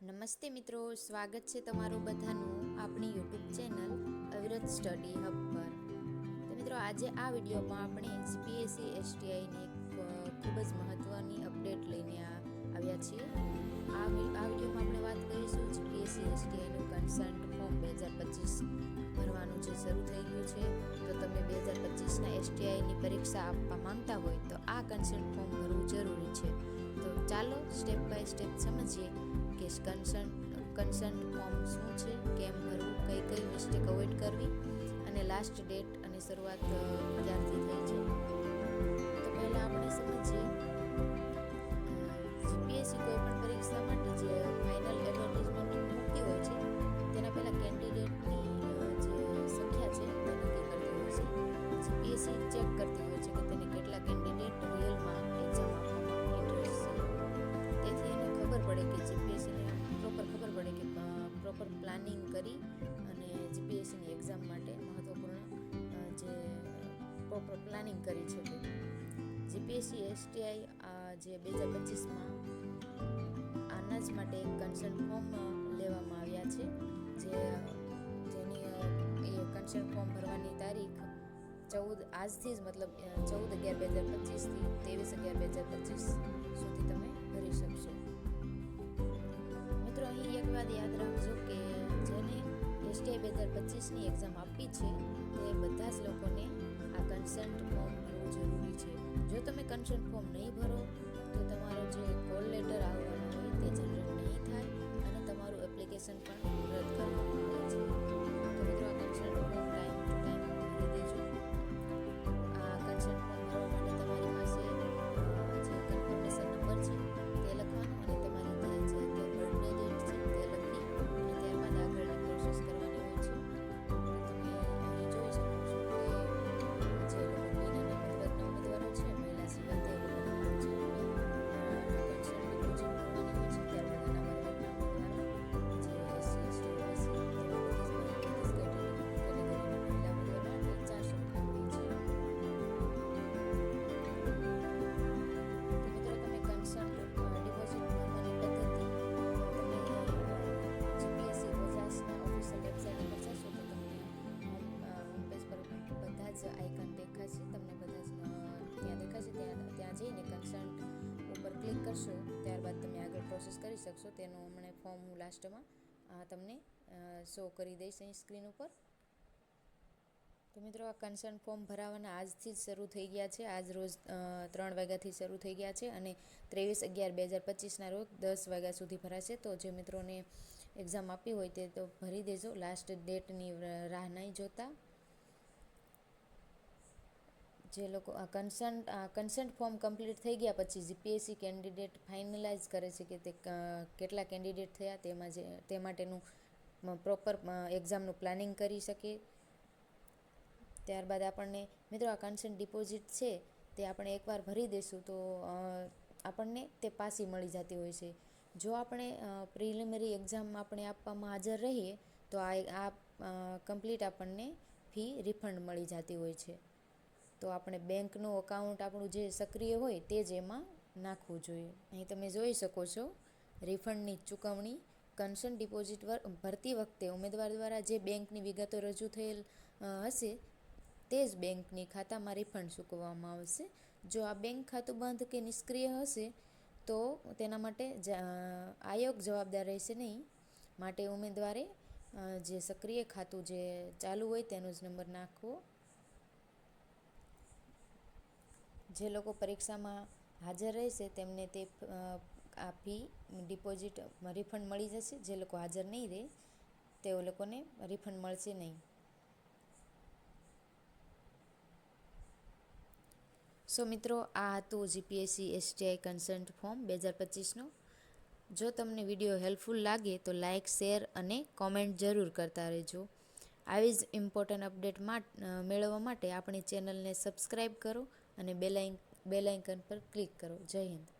નમસ્તે મિત્રો, સ્વાગત છે તમારું બધાનું આપણી YouTube channel Avirat study hub પર. તો મિત્રો, આજે આ વિડીયોમાં આપણે જીપીએસસી એસટીઆઈની એક ખૂબ જ મહત્ત્વની અપડેટ લઈને આવ્યા છીએ. આ આ વિડીયોમાં આપણે વાત કરીશું જીપીએસસી એસટીઆઈનું કન્સન્ટ ફોર્મ બે હજાર પચીસ ભરવાનું જે શરૂ થઈ ગયું છે. તો તમે બે હજાર પચીસના એસટીઆઈની પરીક્ષા આપવા માંગતા હોય તો આ કન્સન્ટ ફોર્મ ભરવું જરૂરી છે. તો ચાલો સ્ટેપ બાય સ્ટેપ સમજીએ કે કન્સન્ટ કન્સન્ટ ફોર્મ શું છે, કેમ ભરવું કઈ કઈ મિસ્ટેક અવોઇડ કરવી અને લાસ્ટ ડેટ અને શરૂઆત ક્યારથી થઈ છે. તો પહેલાં આપણે સમજીએ જીપીએસસી કોઈ પણ પરીક્ષા માટે જે ફાઇનલ એડવર્ટિઝમેન્ટ મૂકતી હોય છે, તેના પહેલાં કેન્ડિડેટની જે સંખ્યા છે તે નક્કી કરતી હોય છે. જીપીએસસી ચેક કરતી હોય છે કે તેને કેટલા કેન્ડિડેટ રિયલમાં એક્ઝામ આપવામાં ઇન્ટરેસ્ટ છે. તેથી એને ખબર પડે કે જીપીએસસીને પ્લાનિંગ કરી છે જીપીએસસી એસટીઆઈ જે બે હજાર પચીસમાં આના જ માટે કન્સર્ન ફોર્મ લેવામાં આવ્યા છે, જે જેની એ કન્સલ્ટ ફોર્મ ભરવાની તારીખ ચૌદ, આજથી જ મતલબ ચૌદ અગિયાર બે હજાર પચીસથી ત્રેવીસ અગિયાર બે હજાર પચીસ સુધી તમે ભરી શકશો. મિત્રો, અહીં એક વાત યાદ રાખજો કે જેને એસટીઆઈ બે હજાર પચીસની એક્ઝામ આપી છે, તે બધા જ લોકોને આ કન્સન્ટ જો તમે કન્સન્ટ ફોર્મ નહીં ભરો, તો તમારો જે કોલ લેટર આવવાનો હોય તે જનરેટ જ આઇકન દેખાશે, તમને બધા જ ત્યાં દેખાશે, ત્યાં ત્યાં જઈને કન્સન્ટ ઉપર ક્લિક કરશો, ત્યારબાદ તમે આગળ પ્રોસેસ કરી શકશો. તેનું હમણાં ફોર્મ હું લાસ્ટમાં આ તમને શો કરી દઈશ અહીં સ્ક્રીન ઉપર. તો મિત્રો, આ કન્સર્ન ફોર્મ ભરાવાના આજથી જ શરૂ થઈ ગયા છે. આજ રોજ ત્રણ વાગ્યાથી શરૂ થઈ ગયા છે અને ત્રેવીસ અગિયાર બે હજાર પચીસના રોજ દસ વાગ્યા સુધી ભરાશે. તો જે મિત્રોને એક્ઝામ આપી હોય તે તો ભરી દેજો. લાસ્ટ ડેટની રાહ નહીં જોતા. જે લોકો આ કન્સન્ટ કન્સન્ટ ફોર્મ કમ્પ્લીટ થઈ ગયા પછી જીપીએસસી કેન્ડિડેટ ફાઇનલાઇઝ કરે છે કે તે કેટલા કેન્ડિડેટ થયા, તેમાં જે, તે માટેનું પ્રોપર એક્ઝામનું પ્લાનિંગ કરી શકે ત્યારબાદ આપણને, મિત્રો આ કન્સન્ટ ડિપોઝિટ છે, તે આપણે એકવાર ભરી દઈશું તો આપણને તે પાસી મળી જતી હોય છે. જો આપણે પ્રિલિમિનરી એક્ઝામ આપણે આપવામાં હાજર રહીએ, તો આ કમ્પ્લીટ આપણને ફી રિફંડ મળી જતી હોય છે. તો આપણે બેંકનું અકાઉન્ટ આપણું જે સક્રિય હોય તે જ એમાં નાખવું જોઈએ. અહીં તમે જોઈ શકો છો રિફંડની ચૂકવણી કન્સર્ન ડિપોઝિટ ભરતી વખતે ઉમેદવાર દ્વારા જે બેંકની વિગતો રજૂ થયેલ હશે, તે જ બેંકની ખાતામાં રિફંડ ચૂકવવામાં આવશે. જો આ બેંક ખાતું બંધ કે નિષ્ક્રિય હશે, તો તેના માટે આયોગ જવાબદાર રહેશે નહીં. માટે ઉમેદવારે જે સક્રિય ખાતું જે ચાલુ હોય તેનો જ નંબર નાખવો. જે લોકો પરીક્ષામાં હાજર રહેશે તેમને તે આ ફી ડિપોઝિટ રિફંડ મળી જશે. જે લોકો હાજર નહીં રહે, તેઓ લોકોને રિફંડ મળશે નહીં. સો મિત્રો, આ હતું જીપીએસસી એસટીઆઈ કન્સન્ટ ફોર્મ બે હજાર પચીસનું. જો તમને વીડિયો હેલ્પફુલ લાગે તો લાઇક શેર અને કોમેન્ટ જરૂર કરતા રહેજો. આવી જ ઇમ્પોર્ટન્ટ અપડેટ મેળવવા માટે આપણી ચેનલને સબસ્ક્રાઈબ કરો. અને બેલાઇન બેલાઇકન પર ક્લિક કરો. જય હિન્દ.